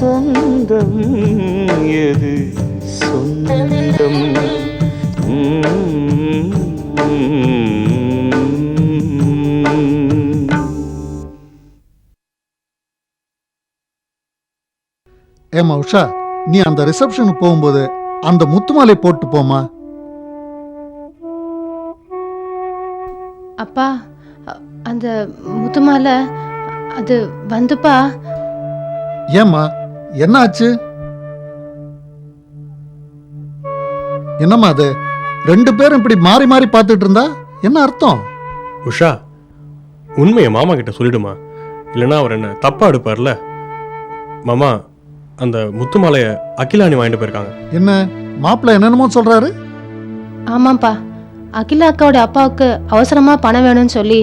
சொந்தம் எது? சொந்தம். ஏமா உஷா நீ அந்த ரிசப்ஷனுக்கு போகும்போது அந்த முத்துமாலை போட்டு போமா அப்பா அந்த முத்துமால அது வந்துப்பா. ஏம்மா என்ன ஆச்சு என்னம்மா அது? ரெண்டு பேரும் இப்படி மாறி மாறி பார்த்துட்டு இருந்தா என்ன அர்த்தம்? உஷா உண்மையை மாமா கிட்ட சொல்லிடுமா? இல்லைன்னா அவர் என்ன தப்பா எடுப்பார்ல? மாமா அந்த முத்து மாலையை அகிலாணி வாங்கிட்டு போயிருக்காங்க. என்ன? மாப்பிள்ளை என்னென்னமோ சொல்றாரு? ஆமாப்பா அகிலா அக்காவோட அப்பாவுக்கு அவசரமா பணம் வேணும்னு சொல்லி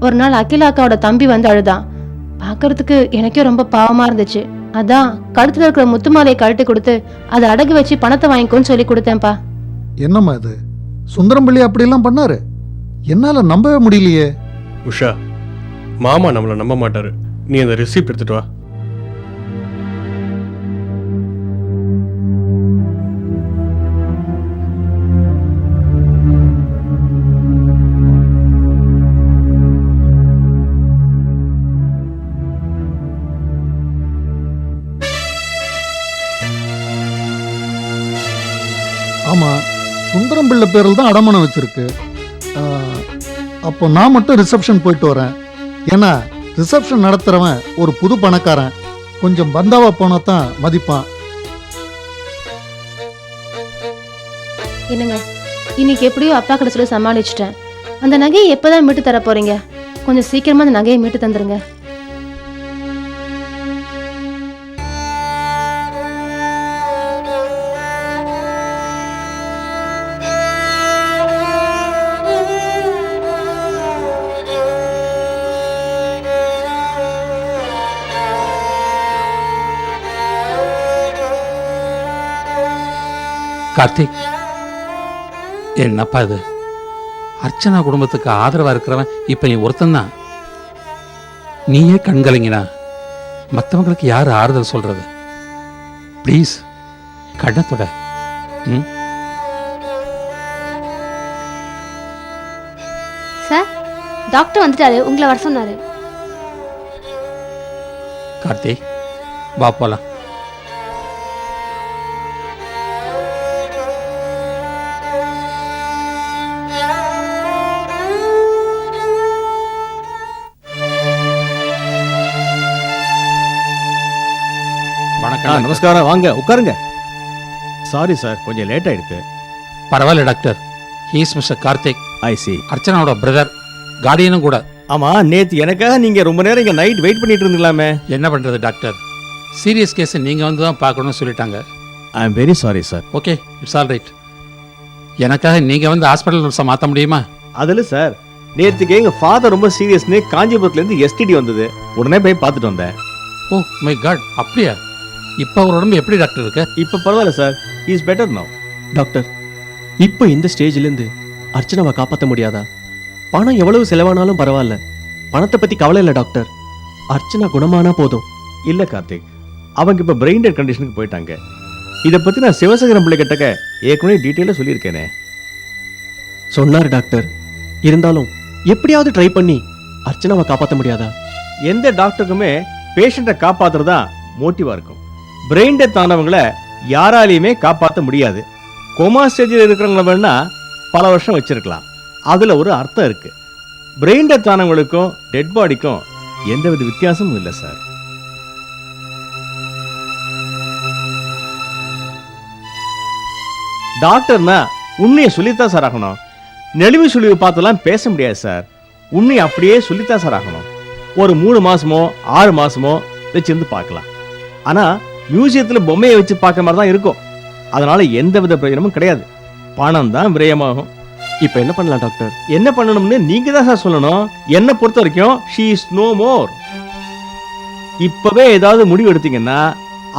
ஒரு நாள் அகிலா அக்காவோட தம்பி வந்து அழுதான். பார்க்கறதுக்கு எனக்கே ரொம்ப பாவமா இருந்துச்சு. அதான் கழுத்துல இருக்கிற முத்து மாலையை கழட்டி கொடுத்து அதை அடகு வச்சு பணத்தை வாங்கிக்கோன்னு சொல்லி கொடுத்தேன்ப்பா. என்னம்மா இது? சுந்தரம்பிள்ளி அப்படியெல்லாம் பண்ணாரு? என்னால நம்பவே முடியலையே. உஷா மாமா நம்மளை நம்ப மாட்டாரு. நீ அந்த ரிசிப்ட் எடுத்துட்டு வா. சுந்தரம் பேரில் தான் அடமானம் வச்சுருக்கு. அப்போ நான் மட்டும் ரிசப்ஷன் போயிட்டு வரேன். ஏன்னா ரிசப்ஷன் நடத்துறவன் ஒரு புது பணக்காரன். கொஞ்சம் பந்தாவா போனா தான் மதிப்பான். என்னங்க இன்னைக்கு எப்படியோ அப்பா கிட்ட சொல்லி சமாளிச்சிட்டேன். அந்த நகையை எப்பதான் மீட்டு தர போறீங்க? கொஞ்சம் சீக்கிரமா அந்த நகையை மீட்டு தந்துருங்க. கார்த்திக் என்னப்பா இது? அர்ச்சனா குடும்பத்துக்கு ஆதரவா இருக்கிறவன் இப்ப நீ ஒருத்தன்தான் நீயே கண்கலங்கினா மற்றவங்களுக்கு யார் ஆறுதல் சொல்றது? ப்ளீஸ் கண்ணத்தோட ம்? சார் டாக்டர் வந்துட்டாரு. உங்களை வர சொன்னாரு. கார்த்திக் வா போலாம். நமஸ்காரம். வாங்க உட்காருங்க. சாரி சார் கொஞ்சம் லேட் ஆயிடுத்து. பரவாயில்ல doctor he's mister Karthik I see அர்ச்சனாவோட brother கார்டியனும் கூட. ஆமா நேத்து எனக்காக நீங்க ரொம்ப நேரம் இங்க நைட் வெயிட் பண்ணிட்டு இருந்தீங்களாமே? என்ன பண்றது டாக்டர் சீரியஸ் கேஸ் நீங்க வந்து தான் பார்க்கணும்னு சொல்லிட்டாங்க. I am very sorry sir okay it's all right எனக்காக நீங்க வந்து ஹாஸ்பிட்டல் நர்ஸை மாற்ற முடியுமா? அதுல சார் நேத்துக்கு எங்க ஃபாதர் ரொம்ப சீரியஸ்னு காஞ்சிபுரத்துல இருந்து எஸ்டிடி வந்தது. உடனே போய் பார்த்துட்டு வந்தேன். ஓ மை காட் அப்படியா? இப்போ அவர் உடம்பு எப்படி டாக்டர் இருக்கு? இப்ப பரவாயில்ல sir. Is better now doctor இப்போ இந்த ஸ்டேஜ்லேருந்து அர்ச்சனாவை காப்பாற்ற முடியாதா? பணம் எவ்வளவு செலவானாலும் பரவாயில்ல. பணத்தை பற்றி கவலை இல்லை டாக்டர். அர்ச்சனா குணமானா போதும். இல்ல கார்த்திக். அவங்க இப்ப பிரெயின் டெட் கண்டிஷனுக்கு போயிட்டாங்க. இத பத்தி நான் சிவசங்கரம் பிள்ளை கிட்டக்க ஏற்கனவே டீட்டெயிலா சொல்லியிருக்கேனே. சொன்னார் டாக்டர். இருந்தாலும் எப்படியாவது ட்ரை பண்ணி அர்ச்சனாவை காப்பாற்ற முடியாதா? எந்த டாக்டருக்குமே பேஷண்ட்டை காப்பாத்துறது தான் மோட்டிவா இருக்கும். பிரெயின் டெத் ஆனவங்களை யாராலையுமே காப்பாற்ற முடியாது. கோமா ஸ்டேஜில் இருக்கிறவங்கள வேணா பல வருஷம் வச்சிருக்கலாம். அதில் ஒரு அர்த்தம் இருக்கு. பிரெயின் டெத் ஆனவங்களுக்கும் டெட் பாடிக்கும் எந்தவித வித்தியாசமும் இல்லை சார் டாக்டர்னா உண்மையை சொல்லித்தான் சார் ஆகணும். நெளிவு சுழிவு பார்த்துலாம் பேச முடியாது சார் உண்மையை அப்படியே சொல்லித்தான் சார் ஆகணும். ஒரு மூணு மாசமோ ஆறு மாசமோ வச்சிருந்து பார்க்கலாம். ஆனால் மியூசியத்துல பொம்மையை வச்சு பார்க்குற மாதிரி தான் இருக்கும். அதனால எந்த வித பிரயோஜனமும் கிடையாது. பணம் தான் விரயமாகும். இப்போ என்ன பண்ணலாம் டாக்டர்? என்ன பண்ணணும்னு நீங்க தான் சார் சொல்லணும். என்ன பொறுத்த வரைக்கும் ஷீ இஸ் நோ மோர் இப்பவே ஏதாவது முடிவு எடுத்தீங்கன்னா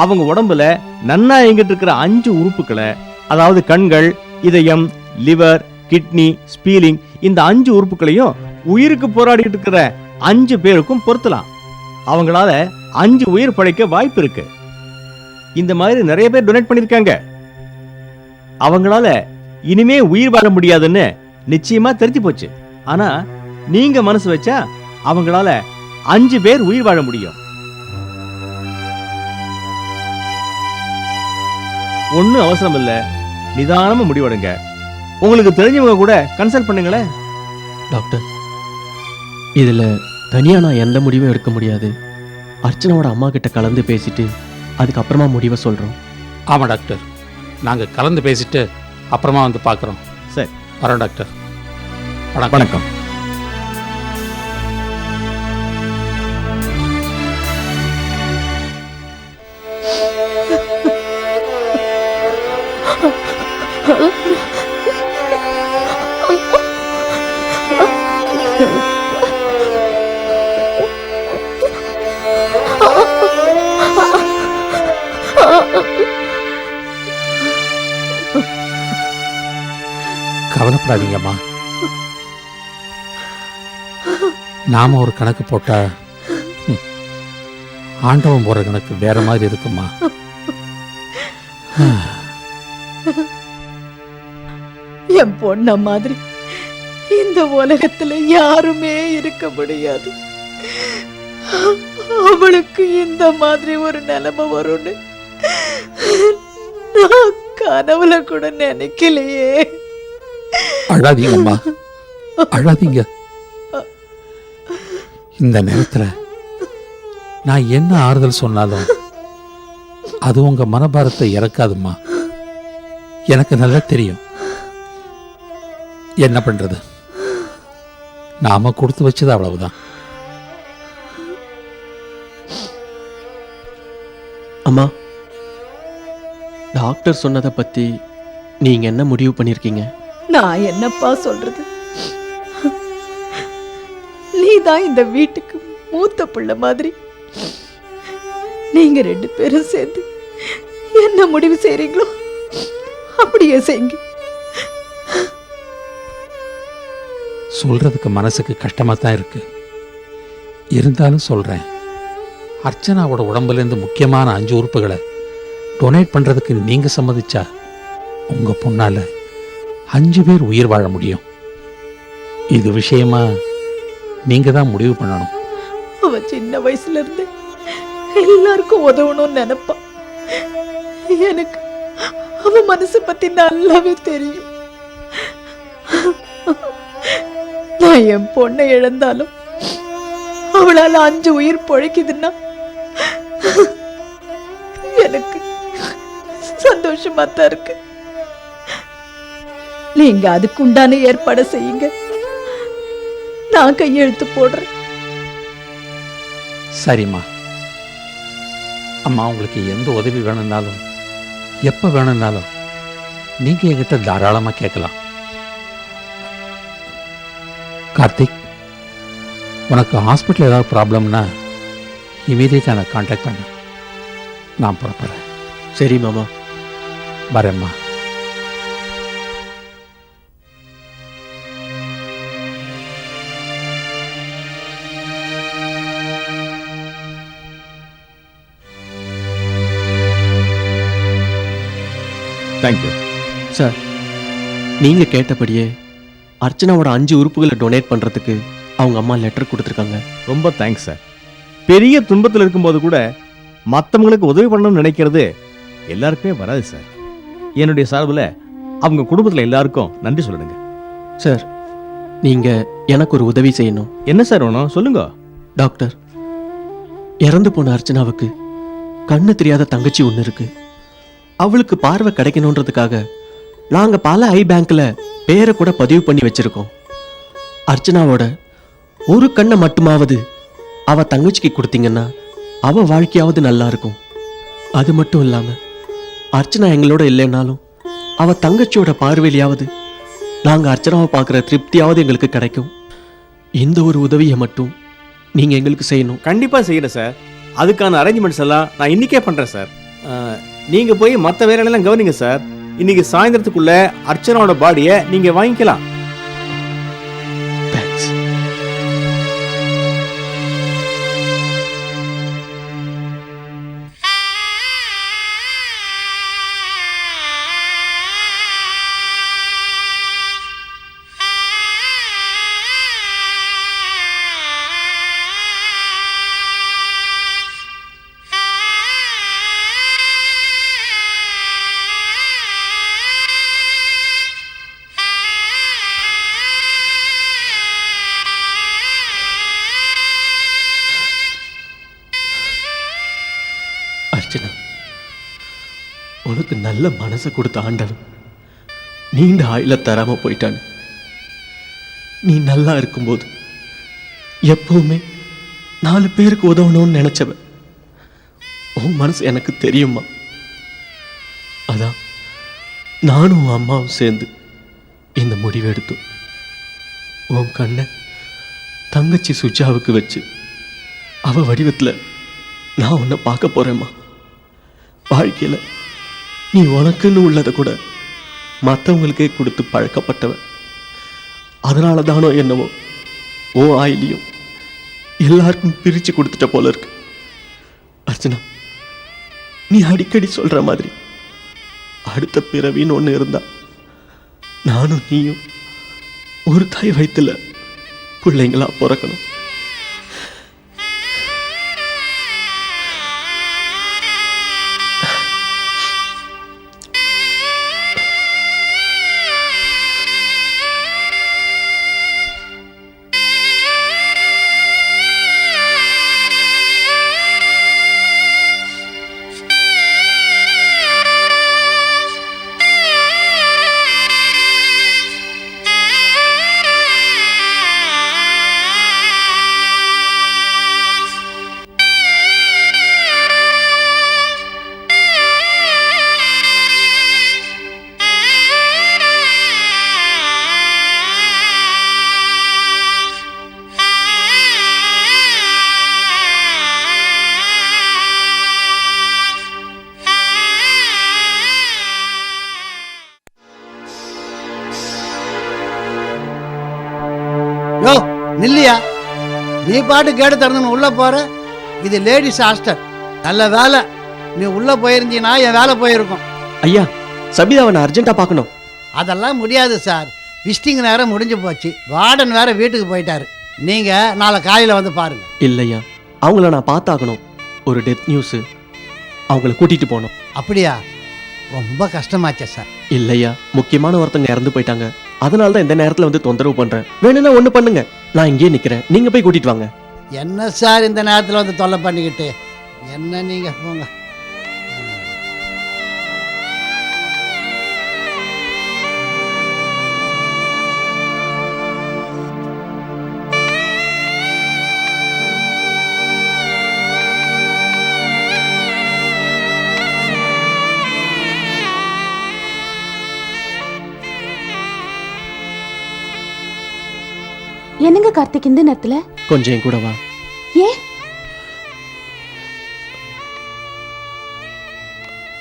அவங்க உடம்புல நன்னா எங்கிட்டு இருக்கிற அஞ்சு உறுப்புகளை அதாவது கண்கள் இதயம் லிவர் கிட்னி ஸ்பீலிங் இந்த அஞ்சு உறுப்புகளையும் உயிருக்கு போராடிட்டு இருக்கிற அஞ்சு பேருக்கும் பொருத்தலாம். அவங்களால அஞ்சு உயிர் பழைக்க வாய்ப்பு இருக்கு. இந்த மாதிரி நிறைய பேர் டொனேட் பண்ணிருக்காங்க. அவங்களால இனிமே உயிர் வாழ முடியாதுன்னு நிச்சயமா தெரிஞ்சு போச்சு. ஆனா நீங்க மனசு வச்சா அவங்களால அஞ்சு பேர் உயிர் வாழ முடியும். ஒன்னும் அவசரம் இல்ல. நிதானமா முடிவெடுங்க. உங்களுக்கு தெரிஞ்சவங்க கூட கன்சல்ட் பண்ணுங்களேன். டாக்டர் இதில் தனியாக நான் எந்த முடிவும் எடுக்க முடியாது. அர்ச்சனாவோட அம்மா கிட்ட கலந்து பேசிட்டு அதுக்கப்புறமா முடிவை சொல்கிறோம் ஆமாம் டாக்டர். நாங்கள் கலந்து பேசிட்டு அப்புறமா வந்து பார்க்குறோம். சரி. வரோம் டாக்டர். வணக்கம். வணக்கம். பயப்படாதீங்கம்மா நாம ஒரு கணக்கு போட்டா ஆண்டவன் போற கணக்கு வேற மாதிரி இருக்குமா என் பொண்ண மாதிரி இந்த உலகத்துல யாருமே இருக்க முடியாது. அவளுக்கு இந்த மாதிரி ஒரு நிலைமை வரும்னு நான் கனவுல கூட நினைக்கலையே. அழாதீங்கம்மா. அழாதீங்க. இந்த நேரத்துல நான் என்ன ஆறுதல் சொன்னாலும் அது உங்க மனபாரத்தை இறக்காதும்மா. எனக்கு நல்லா தெரியும். என்ன பண்றது? நாம கொடுத்து வச்சது அவ்வளவுதான். அம்மா டாக்டர் சொன்னதை பத்தி நீங்க என்ன முடிவு பண்ணியிருக்கீங்க நான் என்னப்பா சொல்றது? நீதான் இந்த வீட்டுக்கு மூத்த பிள்ளை மாதிரி. நீங்க ரெண்டு பேரும் சேர்ந்து என்ன முடிவு செய்றீங்களோ அப்படியே செய்யுங்க. சொல்றதுக்கு மனசுக்கு கஷ்டமா தான் இருக்கு. இருந்தாலும் சொல்றேன். அர்ச்சனாவோட உடம்புல இருந்து முக்கியமான அஞ்சு உறுப்புகளை டொனேட் பண்றதுக்கு நீங்க சம்மதிச்சா உங்க பொண்ணால அஞ்சு பேர் உயிர் வாழ முடியும். இது விஷயமா நீங்க தான் முடிவு பண்ணணும். அவ சின்ன வயசுல இருந்து எல்லாருக்கும் உதவணும்னு நினைப்பா. எனக்கு அவ மனசு பத்தி நல்லாவே தெரியும். நான் என் பொண்ணை இழந்தாலும் அவளால அஞ்சு உயிர் பொழைக்குதுன்னா எனக்கு சந்தோஷமா தான் இருக்கு. நீங்க அதுக்கு உண்டான ஏற்பாடை செய்யுங்க. நான் கையெழுத்து போடுறேன். சரிம்மா. அம்மா உங்களுக்கு எந்த உதவி வேணும்னாலும் எப்போ வேணும்னாலும் நீங்க என்கிட்ட தாராளமா கேட்கலாம். கார்த்திக் உனக்கு ஹாஸ்பிட்டல் ஏதாவது ப்ராப்ளம்னா இமீடியட்டாக எனக்கு காண்டாக்ட் பண்ணு. நான் புறப்படுறேன். சரி மாமா. வரேம்மா. தேங்க்யூ சார் நீங்கள் கேட்டபடியே அர்ச்சனாவோட அஞ்சு உறுப்புகளை டொனேட் பண்ணுறதுக்கு அவங்க அம்மா லெட்டர் கொடுத்துருக்காங்க. ரொம்ப தேங்க்ஸ் சார் பெரிய துன்பத்தில் இருக்கும்போது கூட மற்றவங்களுக்கு உதவி பண்ணணும்னு நினைக்கிறது எல்லாருக்குமே வராது சார் என்னுடைய சார்பில் அவங்க குடும்பத்தில் எல்லாருக்கும் நன்றி சொல்லிடுங்க. சார் நீங்கள் எனக்கு ஒரு உதவி செய்யணும். என்ன சார் வேணும்? சொல்லுங்க. டாக்டர் இறந்து போன அர்ச்சனாவுக்கு கண்ணு தெரியாத தங்கச்சி ஒன்று இருக்கு. அவளுக்கு பார்வை கிடைக்கணுன்றதுக்காக நாங்கள் பல ஐ பேங்க்ல பேரை கூட பதிவு பண்ணி வச்சிருக்கோம். அர்ச்சனாவோட ஒரு கண்ணை மட்டுமாவது அவ தங்கச்சிக்கு கொடுத்தீங்கன்னா அவ வாழ்க்கையாவது நல்லா இருக்கும். அது மட்டும் இல்லாமல் அர்ச்சனா எங்களோட இல்லைன்னாலும் அவ தங்கச்சியோட பார்வையிலையாவது நாங்கள் அர்ச்சனாவை பார்க்குற திருப்தியாவது எங்களுக்கு கிடைக்கும். இந்த ஒரு உதவியை மட்டும் நீங்கள் எங்களுக்கு செய்யணும். கண்டிப்பாக செய்கிறேன் சார். அதுக்கான அரேஞ்ச்மெண்ட்ஸ் எல்லாம் நான் இன்னைக்கே பண்ணுறேன் சார். நீங்க போய் மற்ற வேலையெல்லாம் கவனிங்க சார். இன்னைக்கு சாயந்தரத்துக்குள்ள அர்ச்சனாவோட பாடியை நீங்க வாங்கிக்கலாம். அர்ச்சனா உனக்கு நல்ல மனசை கொடுத்த ஆண்டவன் நீண்ட ஆயில தராம போயிட்டான். நீ நல்லா இருக்கும்போது எப்பவுமே நாலு பேருக்கு உதவணும்னு நினைச்சவன். உன் மனசு எனக்கு தெரியுமா அதான் நானும் உன் அம்மாவும் சேர்ந்து இந்த முடிவு எடுத்தோம். உன் கண்ணை தங்கச்சி சுஜாவுக்கு வச்சு அவ வடிவத்தில் நான் உன்னை பார்க்க போறேம்மா. வாழ்க்கையில் நீ உனக்குன்னு உள்ளதை கூட மற்றவங்களுக்கே கொடுத்து பழக்கப்பட்டவன். அதனால தானோ என்னவோ ஓ ஆயிலையும் எல்லாருக்கும் பிரித்து கொடுத்துட்ட போல இருக்கு. அர்ச்சனா நீ அடிக்கடி சொல்ற மாதிரி அடுத்த பிறவின்னு ஒன்று இருந்தா நானும் நீயும் ஒரு தாய் வயித்துல பிள்ளைங்களா பிறக்கணும். நீ பாட்டு கேட்டு திறந்துன்னு உள்ள போற? இது லேடிஸ் ஹாஸ்டல் நல்ல வேலை. நீ உள்ள போயிருந்தீன்னா என் வேலை போயிருக்கும். ஐயா சபிதாவை நான் அர்ஜென்ட்டா பார்க்கணும். அதெல்லாம் முடியாது சார். விசிட்டிங் நேரம் முடிஞ்சு போச்சு. வார்டன் வேற வீட்டுக்கு போயிட்டாரு. நீங்க நாளை காலையில வந்து பாருங்க. இல்லையா. அவங்கள நான் பார்த்தாகணும். ஒரு டெத் நியூஸு அவங்கள கூட்டிட்டு போகணும். அப்படியா? ரொம்ப கஷ்டமாச்சே சார். இல்லையா. முக்கியமான ஒருத்தங்க இறந்து போயிட்டாங்க. அதனால தான் இந்த நேரத்தில் வந்து தொந்தரவு பண்ணுறேன் வேணும்னா ஒன்று பண்ணுங்க. நான் இங்கேயே நிற்கிறேன் நீங்கள் போய் கூட்டிகிட்டு வாங்க. என்ன சார் இந்த நேரத்தில் வந்து தொல்லை பண்ணிக்கிட்டு? என்ன நீங்கள் போங்க. கார்த்திக் இந்த நேரத்துல? கொஞ்சம் என் கூட வா. ஏன்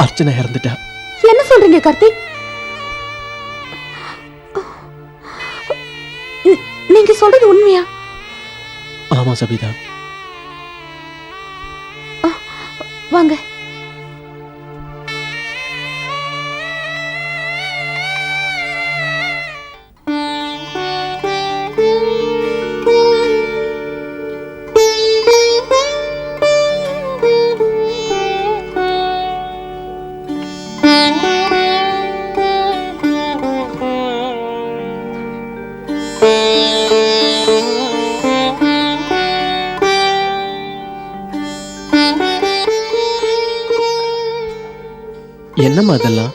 அர்ச்சனை இறந்துட்டா. என்ன சொல்றீங்க கார்த்திக்? நீங்க சொல்றது உண்மையா? ஆமா சபிதா. வாங்க. என்னம்மா அதெல்லாம்?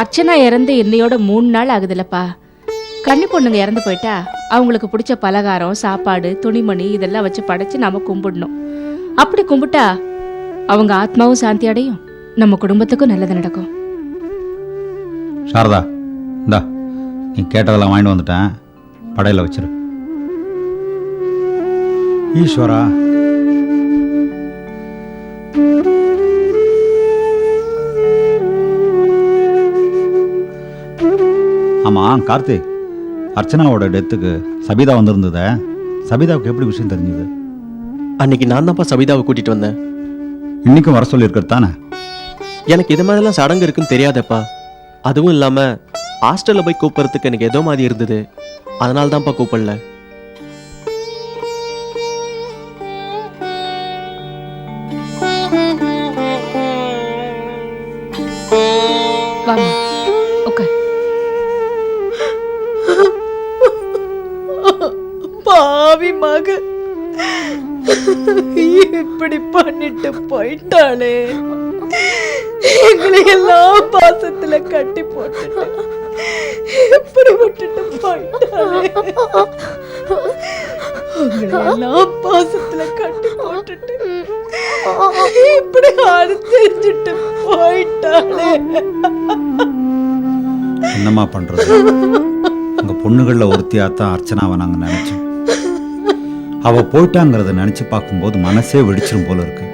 அர்ச்சனா இறந்து இன்னையோட மூணு நாள் ஆகுதுல்லப்பா கன்னி பொண்ணுங்க இறந்து போயிட்டா அவங்களுக்கு பிடிச்ச பலகாரம் சாப்பாடு துணிமணி இதெல்லாம் வச்சு படைச்சு நாம கும்பிடணும். அப்படி கும்பிட்டா அவங்க ஆத்மாவும் சாந்தி அடையும். நம்ம குடும்பத்துக்கும் நல்லது நடக்கும். சாரதா இந்தா நீ கேட்டதெல்லாம் வாங்கிட்டு வந்துட்டேன். படையில் வச்சிரு. ஈஸ்வரா ஆமாம் கார்த்திக் அர்ச்சனாவோட டெத்துக்கு சபிதா வந்திருந்ததே. சபிதாவுக்கு எப்படி விஷயம் தெரிஞ்சது? அன்னைக்கு நான் தான்ப்பா சபிதாவை கூட்டிட்டு வந்தேன். இன்னைக்கும் வர சொல்லியிருக்கிறது தானே? எனக்கு இது மாதிரிலாம் சடங்கு இருக்குன்னு தெரியாதப்பா. அதுவும் இல்லாம ஹாஸ்டல்ல போய் கூப்பிடுறதுக்கு எனக்கு ஏதோ மாதிரி இருந்தது. அதனால தான்ப்பா கூப்பிடல. பாவி மக. இப்படி பண்ணிட்டு போயிட்டாளே. எங்களை எல்லாம் பாசத்துல கட்டி போட்டு இப்படி விட்டுட்டு போயிட்டாளே. எல்லாம் பாசத்துல கட்டி போட்டுட்டு இப்படி ஆடு தெரிஞ்சுட்டு போயிட்டாளே. என்னம்மா பண்ணுறது உங்கள் பொண்ணுகளில் ஒருத்தியாத்தான் அர்ச்சனாவை நாங்க நினைச்சோம். அவள் போயிட்டாங்கிறத நினச்சி பார்க்கும்போது மனசே வெடிச்சிரும் போல இருக்கு.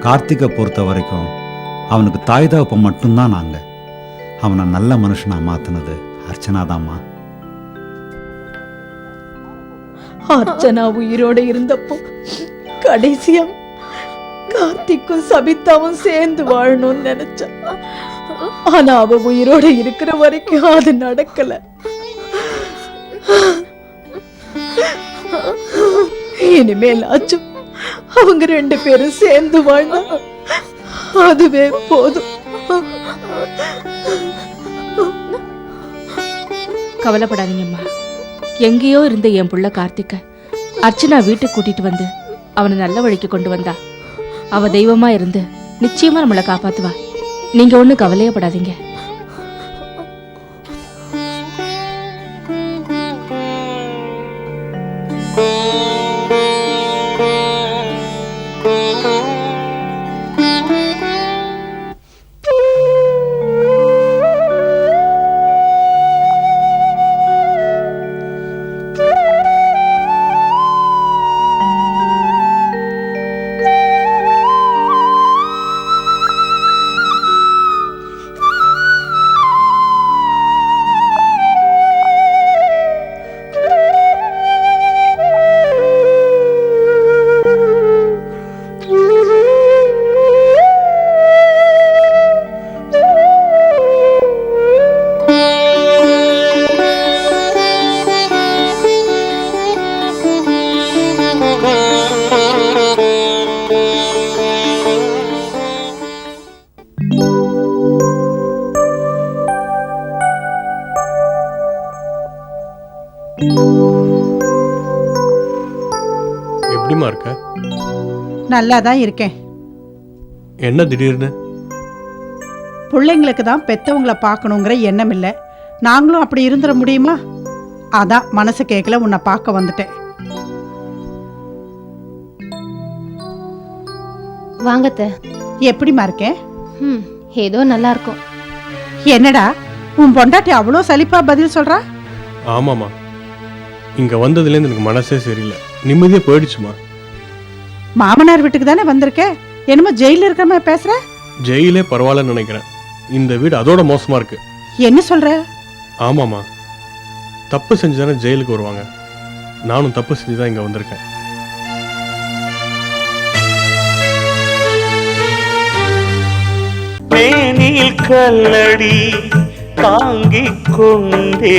கார்த்திகை பொறுத்த வரைக்கும் அவனுக்கு தாய் தகப்பன் மட்டும்தான் நாங்கள் அவனை நல்ல மனுஷனா மாற்றினது அர்ச்சனா தாம்மா அர்ச்சனா உயிரோட இருந்தப்போ கடைசியா கார்த்திக்கும் சபிதாவும் சேர்ந்து வாழணும்னு நினைச்சான் ஆனா அவ உயிரோட இருக்கிற வரைக்கும் அது நடக்கல. இனிமேலாச்சும் அவங்க ரெண்டு பேரும் சேர்ந்து வாழ்ந்தா அதுவே போதும். கவலைப்படாதீங்கம்மா. எங்கேயோ இருந்த என் புள்ள கார்த்திக்க அர்ச்சனா வீட்டுக்கு கூட்டிட்டு வந்து அவனை நல்ல வழிக்கு கொண்டு வந்தா. அவ தெய்வமா இருந்து நிச்சயமா நம்மளை காப்பாத்துவா. நீங்க ஒண்ணும் கவலையே எப்படிம்மா இருக்க? நல்லா தான் இருக்கேன். என்ன திடீர்னு? பிள்ளைங்களுக்கு தான் பெத்தவங்கள பார்க்கணுங்கிற எண்ணம் இல்லை. நாங்களும் அப்படி இருந்துட முடியுமா? அதான் மனசு கேட்கல உன்னை பார்க்க வந்துட்டேன். வாங்கத்த எப்படிம்மா இருக்கேன் ம் ஏதோ நல்லா இருக்கும். என்னடா உன் பொண்டாட்டி அவ்வளோ சலிப்பா பதில் சொல்றா? ஆமாம்மா. இங்கே வந்ததுலேருந்து எனக்கு மனசே சரியில்லை. நிம்மதியாக போயிடுச்சுமா? மாமனார் வீட்டுக்கு தானே வந்திருக்க? என்னமோ ஜெயில இருக்கிற மாதிரி பேசுற? ஜெயிலே பரவாயில்லன்னு நினைக்கிறேன். இந்த வீடு அதோட மோசமாக இருக்கு. என்ன சொல்ற? ஆமாம்மா. தப்பு செஞ்சு தானே ஜெயிலுக்கு வருவாங்க. நானும் தப்பு செஞ்சு தான் இங்கே வந்திருக்கேன். மேனில் கல்லடி தாங்கிக் கொண்டே